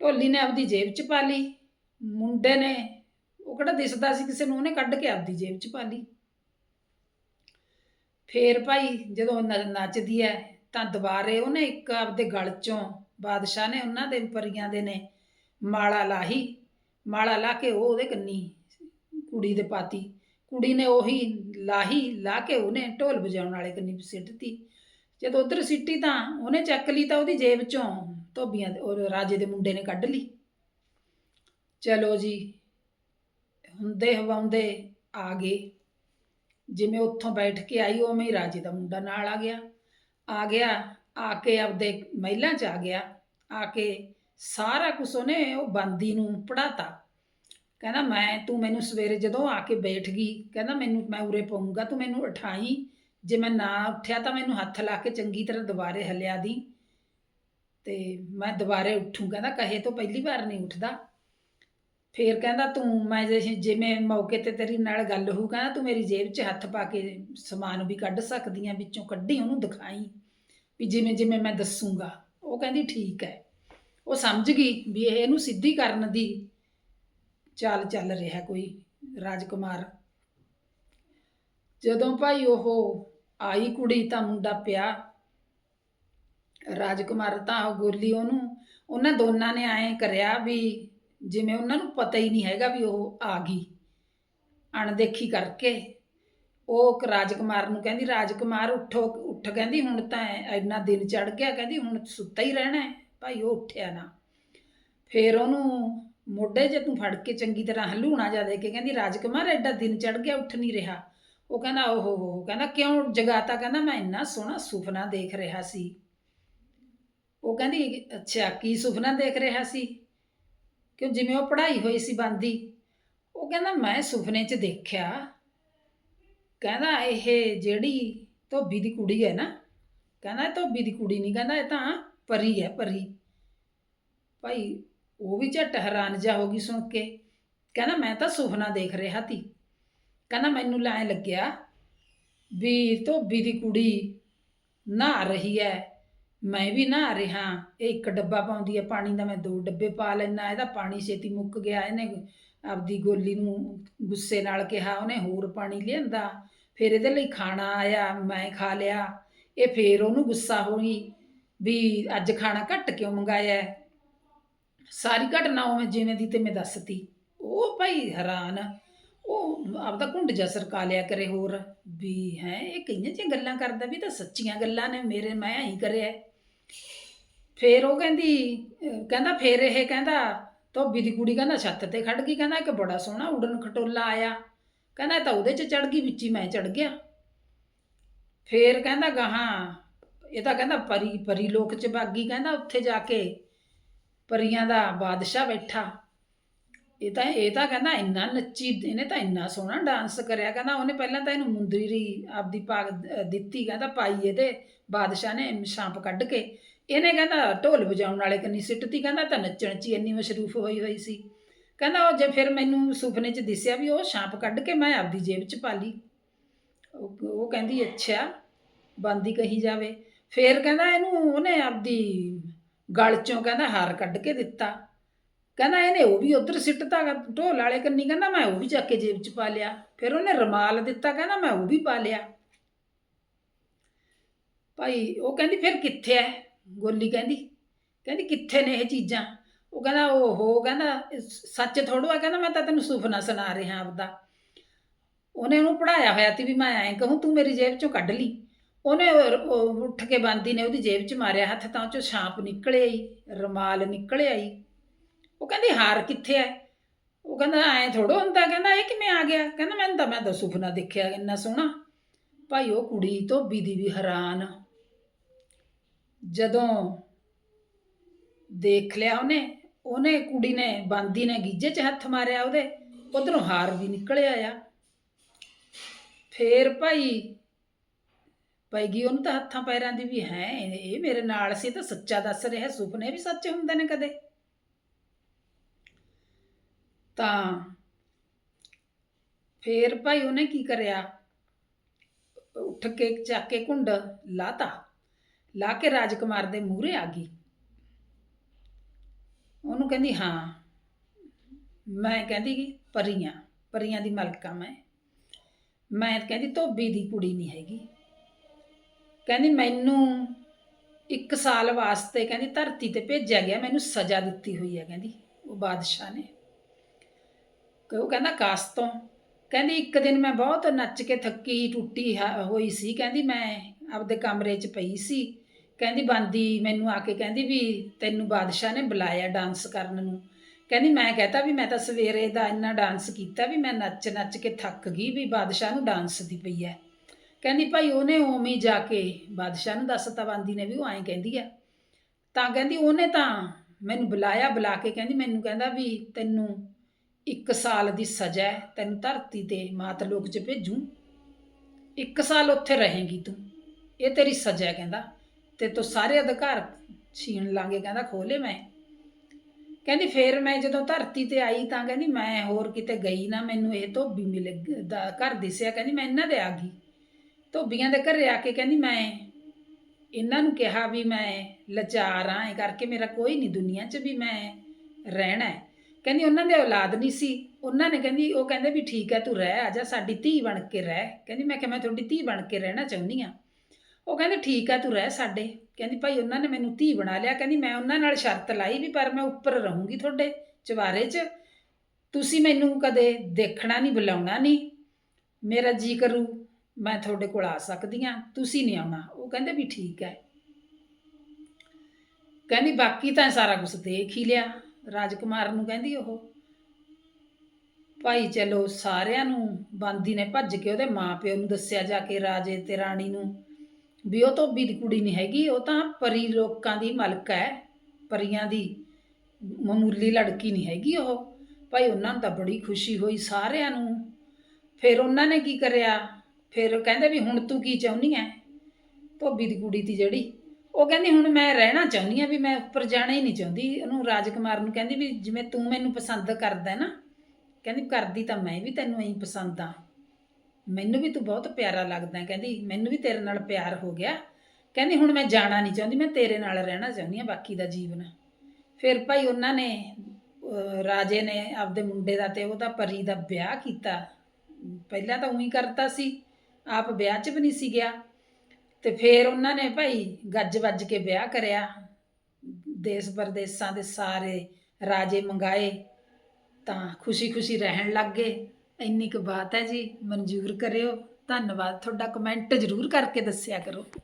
ਢੋਲੀ ਨੇ ਆਪਦੀ ਜੇਬ 'ਚ ਪਾ ਲਈ। ਮੁੰਡੇ ਨੇ ਉਹ ਕਿਹੜਾ ਦਿਸਦਾ ਸੀ ਕਿਸੇ ਨੂੰ, ਉਹਨੇ ਕੱਢ ਕੇ ਆਪਦੀ ਜੇਬ 'ਚ ਪਾ ਲਈ। ਫੇਰ ਭਾਈ ਜਦੋਂ ਨੱਚਦੀ ਹੈ ਤਾਂ ਦੁਬਾਰੇ ਉਹਨੇ ਇੱਕ ਆਪਦੇ ਗਲ 'ਚੋਂ ਬਾਦਸ਼ਾਹ ਨੇ ਉਹਨਾਂ ਦੇ ਪਰੀਆਂ ਦੇ ਨੇ ਮਾਲਾ ਲਾਹੀ। ਮਾਲਾ ਲਾ ਕੇ ਉਹ ਉਹਦੇ ਕੰਨੀ ਕੁੜੀ ਦੇ ਪਾਤੀ। ਕੁੜੀ ਨੇ ਉਹੀ ਲਾਹੀ ਲਾ ਕੇ ਉਹਨੇ ਢੋਲ ਵਜਾਉਣ ਵਾਲੇ ਕੰਨੀ ਸਿੱਟਤੀ ਜਦੋਂ ਉਧਰ ਸਿੱਟੀ ਤਾਂ ਉਹਨੇ ਚੱਕ ਲਈ ਤਾਂ ਉਹਦੀ ਜੇਬ ਚੋਂ ਧੋਬੀਆਂ ਦੇ ਉਹ ਰਾਜੇ ਦੇ ਮੁੰਡੇ ਨੇ ਕੱਢ ਲਈ। ਚਲੋ ਜੀ, ਹੁੰਦੇ ਹਵਾਉਂਦੇ ਆ ਗਏ। ਜਿਵੇਂ ਉੱਥੋਂ ਬੈਠ ਕੇ ਆਈ, ਉਵੇਂ ਹੀ ਰਾਜੇ ਦਾ ਮੁੰਡਾ ਨਾਲ ਆ ਗਿਆ। ਆ ਗਿਆ, ਆ ਕੇ ਆਪਦੇ ਮਹਿਲਾਂ 'ਚ ਆ ਗਿਆ। ਆ ਕੇ ਸਾਰਾ ਕੁਝ ਉਹਨੇ ਉਹ ਬੰਦੀ ਨੂੰ ਪੜਾਤਾ ਕਹਿੰਦਾ, ਮੈਂ ਤੂੰ ਮੈਨੂੰ ਸਵੇਰੇ ਜਦੋਂ ਆ ਕੇ ਬੈਠ ਗਈ, ਕਹਿੰਦਾ, ਮੈਨੂੰ ਮੈਂ ਉਰੇ ਪਾਉਂਗਾ ਤੂੰ ਮੈਨੂੰ ਉਠਾਈ। ਜੇ ਮੈਂ ਨਾ ਉੱਠਿਆ ਤਾਂ ਮੈਨੂੰ ਹੱਥ ਲਾ ਕੇ ਚੰਗੀ ਤਰ੍ਹਾਂ ਦੁਬਾਰੇ ਹਲਿਆ ਦੀ। ਤੇ ਮੈਂ ਦੁਬਾਰੇ ਉੱਠੂ, ਕਹਿੰਦਾ ਕਹੇ ਤੋਂ ਪਹਿਲੀ ਵਾਰ ਨਹੀਂ ਉੱਠਦਾ। ਫੇਰ ਕਹਿੰਦਾ ਤੂੰ, ਮੈਂ ਜੇ- ਜਿਵੇਂ ਮੌਕੇ ਤੇ ਤੇਰੀ ਨਾਲ ਗੱਲ ਹੋਊ, ਕਹਿੰਦਾ ਤੂੰ ਮੇਰੀ ਜੇਬ 'ਚ ਹੱਥ ਪਾ ਕੇ ਸਮਾਨ ਵੀ ਕੱਢ ਸਕਦੀ ਆਂ ਵਿੱਚੋਂ ਕੱਢੀ ਉਹਨੂੰ ਦਿਖਾਈ ਵੀ ਜਿਵੇਂ ਜਿਵੇਂ ਮੈਂ ਦੱਸੂਗਾ। ਉਹ ਕਹਿੰਦੀ ਠੀਕ ਹੈ। ਉਹ ਸਮਝ ਗਈ ਵੀ ਇਹ ਇਹਨੂੰ ਸਿੱਧੀ ਕਰਨ ਦੀ ਚਾਲ ਚੱਲ ਰਿਹਾ ਕੋਈ ਰਾਜਕੁਮਾਰ। ਜਦੋਂ ਭਾਈ ਉਹ ਆਈ ਕੁੜੀ ਤਾਂ ਮੁੰਡਾ ਪਿਆ। ਰਾਜਕੁਮਾਰ ਤਾਂ ਉਹ ਗੋਲੀ ਉਹਨੂੰ, ਉਹਨਾਂ ਦੋਨਾਂ ਨੇ ਐਂ ਕਰਿਆ ਵੀ ਜਿਵੇਂ ਉਹਨਾਂ ਨੂੰ ਪਤਾ ਹੀ ਨਹੀਂ ਹੈਗਾ ਵੀ ਉਹ ਆ ਗਈ। ਅਣਦੇਖੀ ਕਰਕੇ ਉਹ ਰਾਜਕੁਮਾਰ ਨੂੰ ਕਹਿੰਦੀ, ਰਾਜਕੁਮਾਰ ਉੱਠੋ, ਉੱਠ। ਕਹਿੰਦੀ, ਹੁਣ ਤਾਂ ਇੰਨਾ ਦਿਨ ਚੜ ਗਿਆ। ਕਹਿੰਦੀ, ਹੁਣ ਸੁੱਤਾ ਹੀ ਰਹਿਣਾ ਹੈ। ਭਾਈ ਉਹ ਉੱਠਿਆ ਨਾ। ਫੇਰ ਉਹਨੂੰ ਮੋਢੇ ਜੇ ਤੂੰ ਫੜ ਕੇ ਚੰਗੀ ਤਰ੍ਹਾਂ ਹਲੂਣਾ ਜਾ ਦੇ ਕੇ ਕਹਿੰਦੀ, ਰਾਜਕੁਮਾਰ, ਐਡਾ ਦਿਨ ਚੜ ਗਿਆ, ਉੱਠ ਨਹੀਂ ਰਿਹਾ। ਉਹ ਕਹਿੰਦਾ, ਓਹੋ ਹੋ ਕਹਿੰਦਾ, ਕਿਉਂ ਜਗਾਤਾ? ਕਹਿੰਦਾ, ਮੈਂ ਇੰਨਾ ਸੋਹਣਾ ਸੁਪਨਾ ਦੇਖ ਰਿਹਾ ਸੀ। ਉਹ ਕਹਿੰਦੀ, ਅੱਛਾ, ਕੀ ਸੁਪਨਾ ਦੇਖ ਰਿਹਾ ਸੀ? ਕਿਉਂ ਜਿਵੇਂ ਉਹ ਪੜ੍ਹਾਈ ਹੋਈ ਸੀ ਬੰਦੀ। ਉਹ ਕਹਿੰਦਾ, ਮੈਂ ਸੁਪਨੇ 'ਚ ਦੇਖਿਆ। ਕਹਿੰਦਾ, ਇਹ ਜਿਹੜੀ ਧੋਬੀ ਦੀ ਕੁੜੀ ਹੈ ਨਾ, ਕਹਿੰਦਾ, ਇਹ ਧੋਬੀ ਦੀ ਕੁੜੀ ਨਹੀਂ, ਕਹਿੰਦਾ, ਇਹ ਤਾਂ ਪਰੀ ਹੈ, ਪਰੀ। ਭਾਈ, ਉਹ ਵੀ ਝੱਟ ਹੈਰਾਨ ਜਾ ਹੋ ਗਈ ਸੁਣ ਕੇ। ਕਹਿੰਦਾ, ਮੈਂ ਤਾਂ ਸੁਪਨਾ ਦੇਖ ਰਿਹਾ ਸੀ ਕਹਿੰਦਾ ਮੈਨੂੰ ਲੈ ਲੱਗਿਆ ਵੀ ਧੋਬੀ ਦੀ ਕੁੜੀ ਨਹਾ ਰਹੀ ਹੈ ਮੈਂ ਵੀ ਨਹਾ ਰਿਹਾ, ਇਹ ਇੱਕ ਡੱਬਾ ਪਾਉਂਦੀ ਹੈ ਪਾਣੀ ਦਾ ਮੈਂ ਦੋ ਡੱਬੇ ਪਾ ਲੈਣਾ ਇਹਦਾ ਪਾਣੀ ਛੇਤੀ ਮੁੱਕ ਗਿਆ, ਇਹਨੇ ਆਪਦੀ ਗੋਲੀ ਨੂੰ ਗੁੱਸੇ ਨਾਲ ਕਿਹਾ, ਉਹਨੇ ਹੋਰ ਪਾਣੀ ਲਿਆਂਦਾ, ਫਿਰ ਇਹਦੇ ਲਈ ਖਾਣਾ ਆਇਆ, ਮੈਂ ਖਾ ਲਿਆ, ਇਹ ਫੇਰ ਉਹਨੂੰ ਗੁੱਸਾ ਹੋ ਗਈ ਵੀ ਅੱਜ ਖਾਣਾ ਘੱਟ ਕਿਉਂ ਮੰਗਾਇਆ ਸਾਰੀ ਘਟਨਾ ਉਵੇਂ ਜਿਵੇਂ ਦੀ ਤੇ ਮੈਂ ਦੱਸਤੀ। ਉਹ ਭਾਈ ਹੈਰਾਨ ਆਪਦਾ ਘੁੰਡ ਜਾ ਸਰਕਾ ਲਿਆ ਕਰੇ ਹੋਰ। ਵੀ ਹੈ, ਇਹ ਕਈਆਂ ਜਿਹੀਆਂ ਗੱਲਾਂ ਕਰਦਾ ਵੀ ਤਾਂ ਸੱਚੀਆਂ ਗੱਲਾਂ ਨੇ, ਮੇਰੇ ਮੈਂ ਹੀ ਕਰਿਆ। ਫੇਰ ਉਹ ਕਹਿੰਦੀ, ਅਹ ਕਹਿੰਦਾ ਫੇਰ ਇਹ ਕਹਿੰਦਾ, ਧੋਬੀ ਦੀ ਕੁੜੀ ਕਹਿੰਦਾ ਛੱਤ ਤੇ ਖੜ ਗਈ, ਕਹਿੰਦਾ ਇੱਕ ਬੜਾ ਸੋਹਣਾ ਉਡਨ ਖਟੋਲਾ ਆਇਆ। ਕਹਿੰਦਾ ਇਹ ਤਾਂ ਉਹਦੇ ਚ ਚੜ ਗਈ, ਵਿੱਚ ਹੀ ਮੈਂ ਚੜ ਗਿਆ। ਫੇਰ ਕਹਿੰਦਾ ਗਾਹਾਂ ਇਹ ਤਾਂ ਕਹਿੰਦਾ ਪਰੀ ਪਰੀ ਲੋਕ ਚ ਬਾਗੀ ਕਹਿੰਦਾ ਉੱਥੇ ਜਾ ਕੇ ਪਰੀਆਂ ਦਾ ਬਾਦਸ਼ਾਹ ਬੈਠਾ। ਇਹ ਤਾਂ ਇਹ ਤਾਂ ਕਹਿੰਦਾ ਇੰਨਾ ਨੱਚੀ, ਇਹਨੇ ਤਾਂ ਇੰਨਾ ਸੋਹਣਾ ਡਾਂਸ ਕਰਿਆ, ਕਹਿੰਦਾ ਉਹਨੇ ਪਹਿਲਾਂ ਤਾਂ ਇਹਨੂੰ ਮੁੰਦਰੀ ਆਪਦੀ ਪਾਗ ਦਿੱਤੀ, ਕਹਿੰਦਾ ਪਾਈ ਇਹਦੇ ਬਾਦਸ਼ਾਹ ਨੇ ਛਾਂਪ ਕੱਢ ਕੇ। ਇਹਨੇ ਕਹਿੰਦਾ ਢੋਲ ਵਜਾਉਣ ਵਾਲੇ ਕੰਨੀ ਸਿੱਟਤੀ, ਕਹਿੰਦਾ ਤਾਂ ਨੱਚਣ 'ਚ ਹੀ ਇੰਨੀ ਮਸ਼ਰੂਫ ਹੋਈ ਹੋਈ ਸੀ। ਕਹਿੰਦਾ ਉਹ ਜੇ ਫਿਰ ਮੈਨੂੰ ਸੁਪਨੇ 'ਚ ਦਿਸਿਆ ਵੀ ਉਹ ਛਾਂਪ ਕੱਢ ਕੇ ਮੈਂ ਆਪਦੀ ਜੇਬ 'ਚ ਪਾ ਲਈ। ਉਹ ਉਹ ਕਹਿੰਦੀ ਅੱਛਾ, ਬੰਦੀ ਕਹੀ ਜਾਵੇ। ਫੇਰ ਕਹਿੰਦਾ ਇਹਨੂੰ ਉਹਨੇ ਆਪਦੀ ਗਲ 'ਚੋਂ ਕਹਿੰਦਾ ਹਾਰ ਕੱਢ ਕੇ ਦਿੱਤਾ। ਕਹਿੰਦਾ ਇਹਨੇ ਉਹ ਵੀ ਉਧਰ ਸਿੱਟਤਾ ਢੋਲ ਵਾਲੇ ਕੰਨੀ, ਕਹਿੰਦਾ ਮੈਂ ਉਹ ਵੀ ਚੱਕ ਕੇ ਜੇਬ 'ਚ ਪਾ ਲਿਆ। ਫਿਰ ਉਹਨੇ ਰਮਾਲ ਦਿੱਤਾ, ਕਹਿੰਦਾ ਮੈਂ ਉਹ ਵੀ ਪਾ ਲਿਆ। ਭਾਈ, ਉਹ ਕਹਿੰਦੀ, ਫਿਰ ਕਿੱਥੇ ਐ? ਗੋਲੀ ਕਹਿੰਦੀ। ਕਹਿੰਦੀ, ਕਿੱਥੇ ਨੇ ਇਹ ਚੀਜ਼ਾਂ? ਉਹ ਕਹਿੰਦਾ, ਓਹੋ, ਕਹਿੰਦਾ ਸੱਚ ਥੋੜੋ ਕਹਿੰਦਾ, ਮੈਂ ਤਾਂ ਤੈਨੂੰ ਸੁਪਨਾ ਸੁਣਾ ਰਿਹਾ ਆਪਦਾ। ਉਹਨੇ ਉਹਨੂੰ ਪੜਾਇਆ ਹੋਇਆ ਸੀ ਵੀ ਮੈਂ ਐਂ ਕਹੂੰ, ਤੂੰ ਮੇਰੀ ਜੇਬ 'ਚੋਂ ਕੱਢ ਲਈ। ਉਹਨੇ ਉੱਠ ਕੇ ਬੰਦੀ ਨੇ ਉਹਦੀ ਜੇਬ 'ਚ ਮਾਰਿਆ ਹੱਥ, ਤਾਂ ਉਹ 'ਚੋਂ ਛਾਂਪ ਨਿਕਲ ਆਈ, ਰਮਾਲ ਨਿਕਲ ਆਈ। ਉਹ ਕਹਿੰਦੀ, ਹਾਰ ਕਿੱਥੇ ਹੈ ਉਹ ਕਹਿੰਦਾ, ਐਂ ਥੋੜੋ ਹੁੰਦਾ, ਕਹਿੰਦਾ, ਇਹ ਕਿਵੇਂ ਆ ਗਿਆ? ਕਹਿੰਦਾ, ਮੈਨੂੰ ਤਾਂ, ਮੈਂ ਤਾਂ ਸੁਪਨਾ ਦੇਖਿਆ ਇੰਨਾ ਸੋਹਣਾ। ਭਾਈ, ਉਹ ਕੁੜੀ ਧੋਬੀ ਦੀ ਵੀ ਹੈਰਾਨ। ਜਦੋਂ ਦੇਖ ਲਿਆ ਉਹਨੇ ਉਹਨੇ ਕੁੜੀ ਨੇ, ਬਾਂਦੀ ਨੇ ਗੀਜੇ 'ਚ ਹੱਥ ਮਾਰਿਆ ਉਹਦੇ, ਉਧਰੋਂ ਹਾਰ ਵੀ ਨਿਕਲਿਆ ਆ। ਫੇਰ ਭਾਈ ਪੈ ਗਈ ਉਹਨੂੰ ਤਾਂ ਹੱਥਾਂ ਪੈਰਾਂ ਦੀ ਵੀ ਹੈ, ਇਹ ਮੇਰੇ ਨਾਲ ਸੀ ਤਾਂ ਸੱਚਾ ਦੱਸ ਰਿਹਾ, ਸੁਪਨੇ ਵੀ ਸੱਚ ਹੁੰਦੇ ਨੇ ਕਦੇ। ਤਾਂ ਫੇਰ ਭਾਈ ਉਹਨੇ ਕੀ ਕਰਿਆ? ਉੱਠ ਕੇ ਚੱਕ ਕੇ ਕੁੰਡ ਲਾਤਾ। ਲਾ ਕੇ ਰਾਜਕੁਮਾਰ ਦੇ ਮੂਹਰੇ ਆ ਗਈ। ਉਹਨੂੰ ਕਹਿੰਦੀ, ਹਾਂ, ਮੈਂ ਕਹਿੰਦੀ ਪਰੀਆਂ ਪਰੀਆਂ ਦੀ ਮਲਕਾ ਮੈਂ। ਮੈਂ ਕਹਿੰਦੀ, ਧੋਬੀ ਦੀ ਕੁੜੀ ਨਹੀਂ ਹੈਗੀ। ਕਹਿੰਦੀ, ਮੈਨੂੰ ਇੱਕ ਸਾਲ ਵਾਸਤੇ ਕਹਿੰਦੀ ਧਰਤੀ ਤੇ ਭੇਜਿਆ ਗਿਆ, ਮੈਨੂੰ ਸਜ਼ਾ ਦਿੱਤੀ ਹੋਈ ਹੈ, ਕਹਿੰਦੀ, ਉਹ ਬਾਦਸ਼ਾਹ ਨੇ। ਕਿ ਉਹ ਕਹਿੰਦਾ, ਕਾਸ ਤੋਂ। ਕਹਿੰਦੀ, ਇੱਕ ਦਿਨ ਮੈਂ ਬਹੁਤ ਨੱਚ ਕੇ ਥੱਕੀ ਟੁੱਟੀ ਹ- ਹੋਈ ਸੀ। ਕਹਿੰਦੀ, ਮੈਂ ਆਪਦੇ ਕਮਰੇ 'ਚ ਪਈ ਸੀ। ਕਹਿੰਦੀ, ਬੰਦੀ ਮੈਨੂੰ ਆ ਕੇ ਕਹਿੰਦੀ ਵੀ ਤੈਨੂੰ ਬਾਦਸ਼ਾਹ ਨੇ ਬੁਲਾਇਆ ਡਾਂਸ ਕਰਨ ਨੂੰ। ਕਹਿੰਦੀ, ਮੈਂ ਕਹਤਾ ਵੀ ਮੈਂ ਤਾਂ ਸਵੇਰੇ ਦਾ ਇੰਨਾ ਡਾਂਸ ਕੀਤਾ ਵੀ ਮੈਂ ਨੱਚ ਨੱਚ ਕੇ ਥੱਕ ਗਈ ਵੀ ਬਾਦਸ਼ਾਹ ਨੂੰ ਡਾਂਸ ਦੀ ਪਈ ਹੈ ਕਹਿੰਦੀ, ਭਾਈ ਉਹਨੇ ਉਵੇਂ ਹੀ ਜਾ ਕੇ ਬਾਦਸ਼ਾਹ ਨੂੰ ਦੱਸਤਾ ਬੰਦੀ ਨੇ ਵੀ ਉਹ ਐਂ ਕਹਿੰਦੀ ਆ ਤਾਂ ਕਹਿੰਦੀ, ਉਹਨੇ ਤਾਂ ਮੈਨੂੰ ਬੁਲਾਇਆ, ਬੁਲਾ ਕੇ ਕਹਿੰਦੀ, ਮੈਨੂੰ ਕਹਿੰਦਾ ਵੀ ਤੈਨੂੰ ਇੱਕ ਸਾਲ ਦੀ ਸਜ਼ਾ ਹੈ, ਤੈਨੂੰ ਧਰਤੀ ਤੇ ਮਾਤ ਲੋਕ 'ਚ ਭੇਜੂ। ਇੱਕ ਸਾਲ ਉੱਥੇ ਰਹੇਂਗੀ ਤੂੰ। ਇਹ ਤੇਰੀ ਸਜ਼ਾ ਹੈ, ਕਹਿੰਦਾ। ਤੇ ਤੂੰ ਸਾਰੇ ਅਧਿਕਾਰ ਛੀਣ ਲਾਂਗੇ, ਕਹਿੰਦਾ। ਖੋਲੇ ਮੈਂ। ਕਹਿੰਦੀ, ਫੇਰ ਮੈਂ ਜਦੋਂ ਧਰਤੀ ਤੇ ਆਈ ਤਾਂ ਕਹਿੰਦੀ, ਮੈਂ ਹੋਰ ਕਿਤੇ ਗਈ ਨਾ। ਮੈਨੂੰ ਇਹ ਧੋਬੀ ਮਿਲ ਦਾ ਘਰ ਦਿਸਿਆ। ਕਹਿੰਦੀ, ਮੈਂ ਇਹਨਾਂ ਦੇ ਆ ਗਈ। ਧੋਬੀਆਂ ਦੇ ਘਰੇ ਆ ਕੇ ਕਹਿੰਦੀ, ਮੈਂ ਇਹਨਾਂ ਨੂੰ ਕਿਹਾ ਵੀ ਮੈਂ ਲਾਚਾਰ ਆਂ। ਇਹ ਕਰਕੇ ਮੇਰਾ ਕੋਈ ਨਹੀਂ ਦੁਨੀਆ 'ਚ ਵੀ ਮੈਂ ਰਹਿਣਾ ਹੈ। ਕਹਿੰਦੀ ਉਹਨਾਂ ਦੇ ਔਲਾਦ ਨਹੀਂ ਸੀ। ਉਹਨਾਂ ਨੇ ਕਹਿੰਦੀ, ਉਹ ਕਹਿੰਦੇ ਵੀ ਠੀਕ ਹੈ, ਤੂੰ ਰਹਿ, ਆ ਜਾ, ਸਾਡੀ ਧੀ ਬਣ ਕੇ ਰਹਿ। ਕਹਿੰਦੀ, ਮੈਂ ਕਿਹਾ, ਮੈਂ ਤੁਹਾਡੀ ਧੀ ਬਣ ਕੇ ਰਹਿਣਾ ਚਾਹੁੰਦੀ ਆ ਉਹ ਕਹਿੰਦੇ, ਠੀਕ ਹੈ, ਤੂੰ ਰਹਿ ਸਾਡੇ। ਕਹਿੰਦੀ, ਭਾਈ, ਉਹਨਾਂ ਨੇ ਮੈਨੂੰ ਧੀ ਬਣਾ ਲਿਆ। ਕਹਿੰਦੀ, ਮੈਂ ਉਹਨਾਂ ਨਾਲ ਸ਼ਰਤ ਲਾਈ ਵੀ, ਪਰ ਮੈਂ ਉੱਪਰ ਰਹੂੰਗੀ ਤੁਹਾਡੇ ਚਵਾਰੇ 'ਚ। ਤੁਸੀਂ ਮੈਨੂੰ ਕਦੇ ਦੇਖਣਾ ਨਹੀਂ, ਬੁਲਾਉਣਾ ਨਹੀਂ। ਮੇਰਾ ਜੀ ਕਰੂ, ਮੈਂ ਤੁਹਾਡੇ ਕੋਲ ਆ ਸਕਦੀ ਆ ਤੁਸੀਂ ਨਹੀਂ ਆਉਣਾ। ਉਹ ਕਹਿੰਦੇ ਵੀ ਠੀਕ ਹੈ। ਕਹਿੰਦੀ, ਬਾਕੀ ਤਾਂ ਸਾਰਾ ਕੁਝ ਦੇਖ ਹੀ ਲਿਆ। ਰਾਜਕੁਮਾਰ ਨੂੰ ਕਹਿੰਦੀ ਉਹ, ਭਾਈ ਚਲੋ ਸਾਰਿਆਂ ਨੂੰ ਬੰਦੀ ਨੇ ਭੱਜ ਕੇ ਉਹਦੇ ਮਾਪਿਓ ਨੂੰ ਦੱਸਿਆ ਜਾ ਕੇ ਰਾਜੇ ਤੇ ਰਾਣੀ ਨੂੰ ਵੀ ਉਹ ਧੋਬੀ ਦੀ ਕੁੜੀ ਨਹੀਂ ਹੈਗੀ, ਉਹ ਤਾਂ ਪਰੀ ਲੋਕਾਂ ਦੀ ਮਲਕ ਹੈ, ਪਰੀਆਂ ਦੀ ਮਾਮੂਲੀ ਲੜਕੀ ਨਹੀਂ ਹੈਗੀ ਉਹ। ਭਾਈ ਉਹਨਾਂ ਨੂੰ ਤਾਂ ਬੜੀ ਖੁਸ਼ੀ ਹੋਈ ਸਾਰਿਆਂ ਨੂੰ। ਫਿਰ ਉਹਨਾਂ ਨੇ ਕੀ ਕਰਿਆ? ਫਿਰ ਉਹ ਕਹਿੰਦੇ ਵੀ ਹੁਣ ਤੂੰ ਕੀ ਚਾਹੁੰਦੀ ਹੈ ਧੋਬੀ ਦੀ ਕੁੜੀ ਦੀ ਜਿਹੜੀ। ਉਹ ਕਹਿੰਦੀ, ਹੁਣ ਮੈਂ ਰਹਿਣਾ ਚਾਹੁੰਦੀ ਆ ਵੀ ਮੈਂ ਉੱਪਰ ਜਾਣਾ ਹੀ ਨਹੀਂ ਚਾਹੁੰਦੀ। ਉਹਨੂੰ ਰਾਜਕੁਮਾਰ ਨੂੰ ਕਹਿੰਦੀ ਵੀ ਜਿਵੇਂ ਤੂੰ ਮੈਨੂੰ ਪਸੰਦ ਕਰਦਾ ਨਾ, ਕਹਿੰਦੀ, ਕਰਦੀ ਤਾਂ ਮੈਂ ਵੀ ਤੈਨੂੰ ਐਂ ਪਸੰਦ ਆ। ਮੈਨੂੰ ਵੀ ਤੂੰ ਬਹੁਤ ਪਿਆਰਾ ਲੱਗਦਾ ਕਹਿੰਦੀ, ਮੈਨੂੰ ਵੀ ਤੇਰੇ ਨਾਲ ਪਿਆਰ ਹੋ ਗਿਆ। ਕਹਿੰਦੀ, ਹੁਣ ਮੈਂ ਜਾਣਾ ਨਹੀਂ ਚਾਹੁੰਦੀ, ਮੈਂ ਤੇਰੇ ਨਾਲ ਰਹਿਣਾ ਚਾਹੁੰਦੀ ਹਾਂ ਬਾਕੀ ਦਾ ਜੀਵਨ। ਫਿਰ ਭਾਈ ਉਹਨਾਂ ਨੇ ਰਾਜੇ ਨੇ ਆਪਦੇ ਮੁੰਡੇ ਦਾ ਤੇ ਉਹਦਾ ਪਰੀ ਦਾ ਵਿਆਹ ਕੀਤਾ। ਪਹਿਲਾਂ ਤਾਂ ਉਹੀ ਕਰਤਾ ਸੀ, ਆਪ ਵਿਆਹ 'ਚ ਵੀ ਨਹੀਂ ਸੀ ਗਿਆ। ਤੇ ਫਿਰ ਉਹਨਾਂ ਨੇ ਭਾਈ ਗੱਜ ਵੱਜ ਕੇ ਵਿਆਹ ਕਰਿਆ। ਦੇਸ਼ ਪਰਦੇਸਾਂ ਦੇ ਸਾਰੇ ਰਾਜੇ ਮੰਗਾਏ, ਤਾਂ ਖੁਸ਼ੀ-ਖੁਸ਼ੀ ਰਹਿਣ ਲੱਗ ਗਏ। ਇੰਨੀ ਕੁ ਬਾਤ ਹੈ ਜੀ, ਮਨਜ਼ੂਰ ਕਰਿਓ। ਧੰਨਵਾਦ, ਤੁਹਾਡਾ ਕਮੈਂਟ ਜ਼ਰੂਰ ਕਰਕੇ ਦੱਸਿਆ ਕਰੋ।